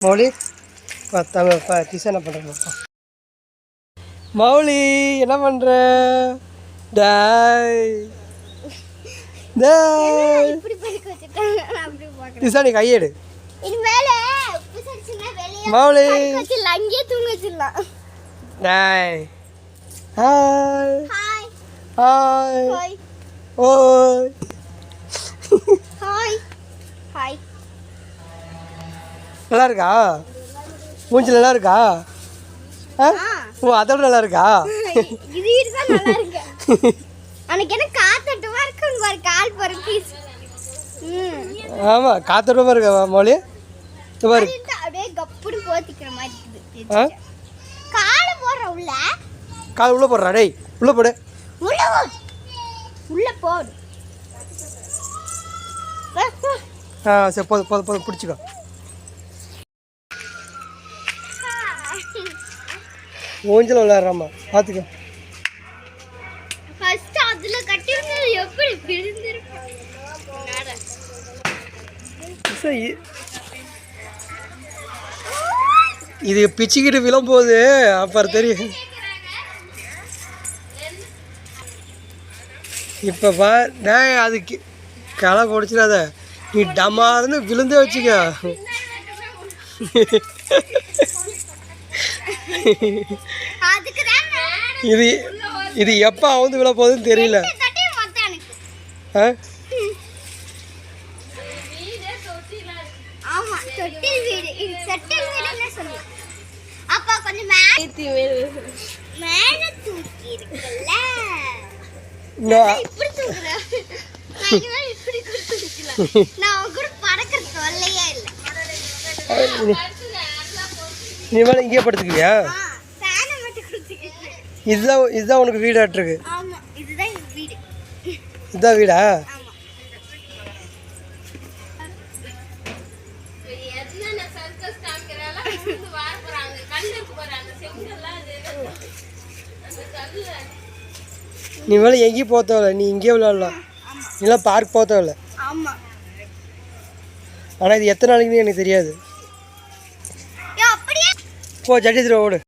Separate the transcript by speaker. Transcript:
Speaker 1: மௌலி பார்த்தாங்க பா கிஷா என்ன மௌலி என்ன பண்ணுற டாய். டாய். கிஷா நீ கையெடு மௌலி.
Speaker 2: அங்கேயே தூங்க வச்சிடலாம்.
Speaker 1: டாய். ஹாய்
Speaker 2: ஹாய்
Speaker 1: ஹாய்
Speaker 2: ஹாய்
Speaker 1: ஓய்
Speaker 2: ஹாய் ஹாய்
Speaker 1: நல்லா இருக்கா மூஞ்சி நல்லா இருக்கா ஓ அதோட நல்லா இருக்கா ஆமாம் காத்தோட்டமாக இருக்கா இது பாரு. ஆ?
Speaker 2: காலை போடுற உள்ள.
Speaker 1: போடுறா டேய் உள்ளே போடு.
Speaker 2: உள்ள போடு உள்ள போடு.
Speaker 1: ஆ சரி போதும் போதும் போதும் பிடிச்சிக்கோ. ஊஞ்சல் விளையாடுறாம்மா. பார்த்துக்கோ
Speaker 2: ஃபர்ஸ்ட் அதுல எப்படி பிரிந்திருக்கும்
Speaker 1: இது பிச்சுக்கிட்டு விழும்போது அப்புறம் தெரியும். இப்போ பா நான் அதுக்கு களை பிடிச்சிடாத. நீ டமார்னு விழுந்து வச்சுக்க. இது இது எப்போ அவுந்து விழ போகுதுன்னு தெரியல. நான்
Speaker 2: கூட பறக்கிற தொல்லையே இல்லை.
Speaker 1: நீ மேலே இங்கேயே படுத்துக்குவியா இதுதான் இதுதான் உனக்கு வீடாட்டிருக்கு
Speaker 2: ஆமா இதுதான் வீடு.
Speaker 1: இதுதான் வீடா?
Speaker 2: ஆமா.
Speaker 1: நீ மேலே எங்கேயும் போக தேவையில்ல. நீ இங்கேயே விளையாடலாம். நீலாம் பார்க் போக தேவையில்ல.
Speaker 2: ஆமா.
Speaker 1: ஆனால் இது எத்தனை நாளைக்குன்னு எனக்கு தெரியாது. போ ஜட்டி ஓடு.